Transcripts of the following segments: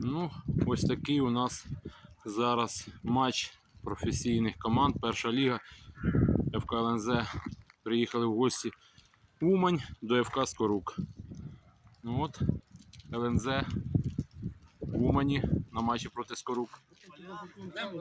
Ну, ось такий у нас зараз матч професійних команд. Перша ліга ФК ЛНЗ приїхали в гості Умань до ФК Скорук. Ну от, ЛНЗ в Умані на матчі проти Скорук.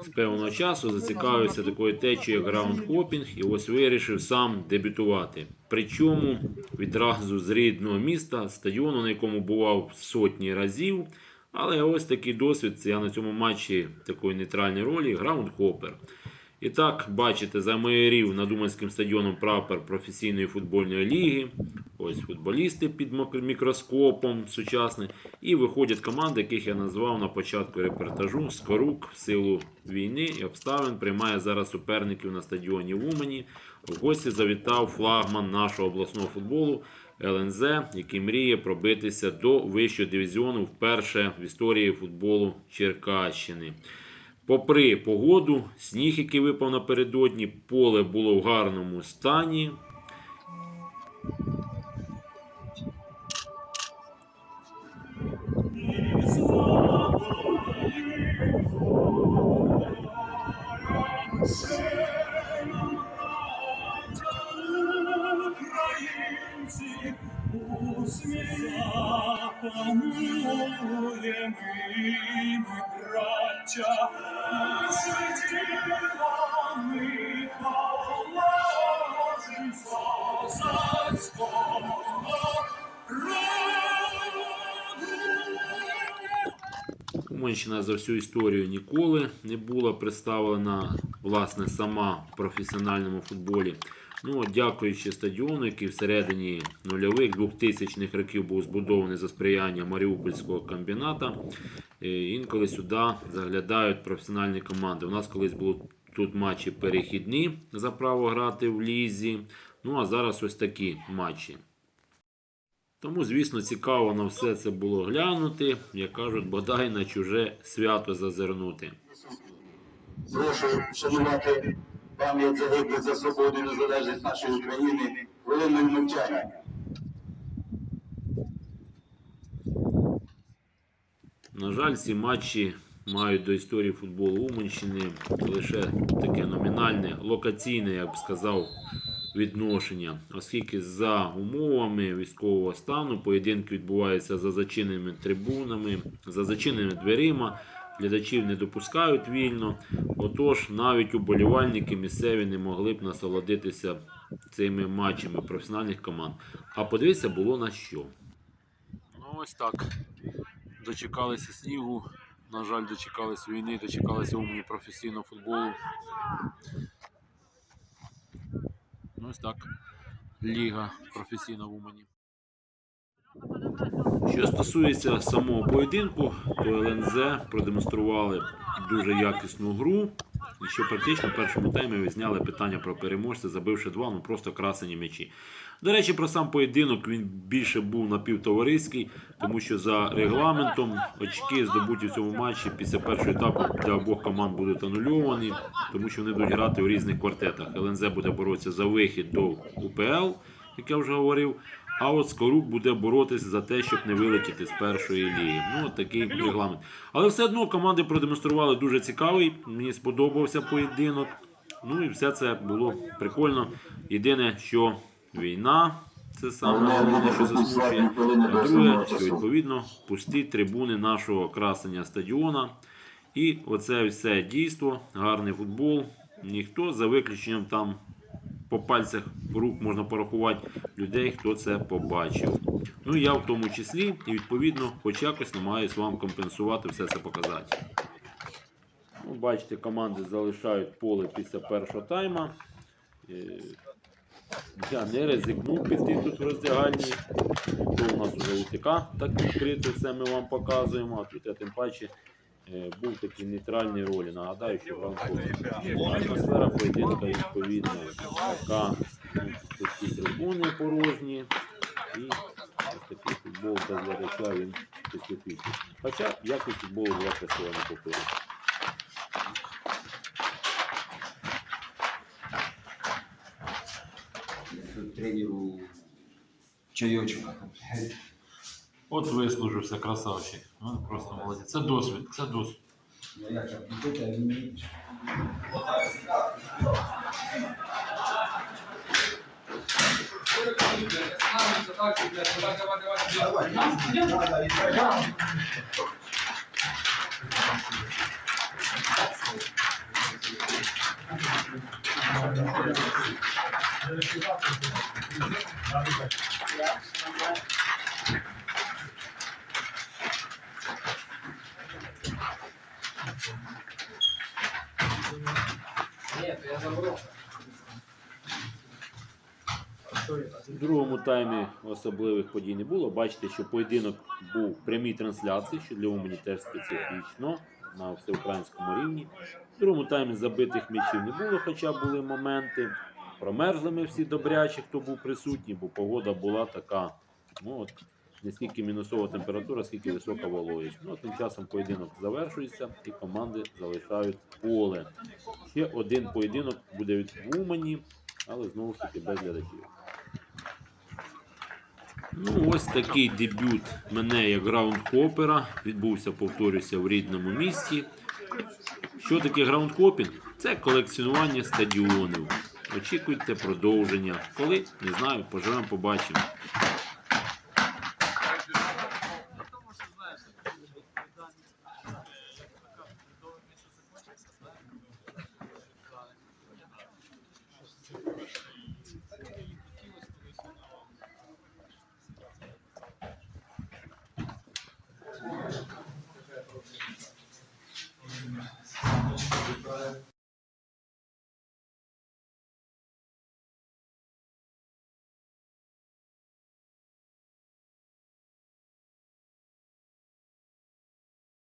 З певного часу зацікавився такою течією як граундхопінг і ось вирішив сам дебютувати. Причому відразу з рідного міста, стадіону, на якому бував сотні разів. Але ось такий досвід. Я на цьому матчі такої нейтральної ролі граундхопер. І так, бачите, замайорів над Уманським стадіоном прапор професійної футбольної ліги. Ось футболісти під мікроскопом сучасний. І виходять команди, яких я назвав на початку репортажу. Скорук в силу війни і обставин приймає зараз суперників на стадіоні в Умані. В гості завітав флагман нашого обласного футболу ЛНЗ, який мріє пробитися до вищого дивізіону вперше в історії футболу Черкащини. Попри погоду, сніг, який випав напередодні, поле було в гарному стані. Уманщина за всю історію ніколи не була представлена власне сама в професіональному футболі. Ну, от дякуючи стадіону, який всередині нульових 2000-х років був збудований за сприяння Маріупольського комбіната, е, інколи сюди заглядають професіональні команди. У нас колись були тут матчі перехідні за право грати в лізі. Ну а зараз ось такі матчі. Тому, звісно, цікаво на все це було глянути, як кажуть, бодай на чуже свято зазирнути. Прошу вшанувати пам'ять загиблих за свободу і незалежність нашої України хвилиною мовчання. На жаль, ці матчі мають до історії футболу Уманщини лише таке номінальне, локаційне, я б сказав, відношення, оскільки за умовами військового стану поєдинки відбуваються за зачиненими трибунами, за зачиненими дверима. Глядачів не допускають вільно. Отож, навіть уболівальники місцеві не могли б насолодитися цими матчами професіональних команд. А подивитися було на що. Ну ось так. Дочекалися снігу. На жаль, дочекалися війни, дочекалися умні професійного футболу. Ну, ось так. Ліга професійна в Умані. Що стосується самого поєдинку, то ЛНЗ продемонстрували дуже якісну гру. І що практично в першому таймі ви зняли питання про переможця, забивши два, ну просто красені м'ячі. До речі, про сам поєдинок він більше був напівтовариський, тому що за регламентом очки здобуті в цьому матчі після першого етапу для обох команд будуть анульовані, тому що вони будуть грати у різних квартетах. ЛНЗ буде боротися за вихід до УПЛ, як я вже говорив. А от Скорук буде боротися за те, щоб не вилетіти з першої ліги. Ну, от такий регламент. Але все одно команди продемонстрували дуже цікавий. Мені сподобався поєдинок. Ну і все це було прикольно. Єдине, що війна це саме головне, що засмучує. А друге, що відповідно пусті трибуни нашого красення стадіона. І оце все дійство, гарний футбол. Ніхто за виключенням там по пальцях рук можна порахувати людей, хто це побачив. Ну я в тому числі, і відповідно, хоч якось намагаюся вам компенсувати все це показати. Ну, бачите, команди залишають поле після першого тайма. Е, Я не ризикнув піти тут в роздягальні. То у нас вже УТК так відкрито, все ми вам показуємо. А тут я тим паче був такий нейтральній ролі. Нагадаю, що в ранку атмосфера поєдинка відповідно така ну, пусті трибуни порожні. І ось такий футбол без глядача він специфічний. Хоча якість футболу була красива на папері. тренеру чайочок. От вислужився, красавчик. Ну, просто молодець. Це досвід, це досвід. В другому таймі особливих подій не було. Бачите, що поєдинок був в прямій трансляції, що для Умані теж специфічно на всеукраїнському рівні. В другому таймі забитих м'ячів не було, хоча були моменти. Промерзли ми всі добрячі, хто був присутній, бо погода була така. Ну, от, не скільки мінусова температура, скільки висока вологість. Ну, тим часом поєдинок завершується і команди залишають поле. Ще один поєдинок буде від Умані, але знову ж таки без глядачів. Ну, ось такий дебют мене як граундхопера. Відбувся, повторюся, в рідному місті. Що таке граундхопінг? Це колекціонування стадіонів. Очікуйте продовження. Коли? Не знаю, поживемо, побачимо.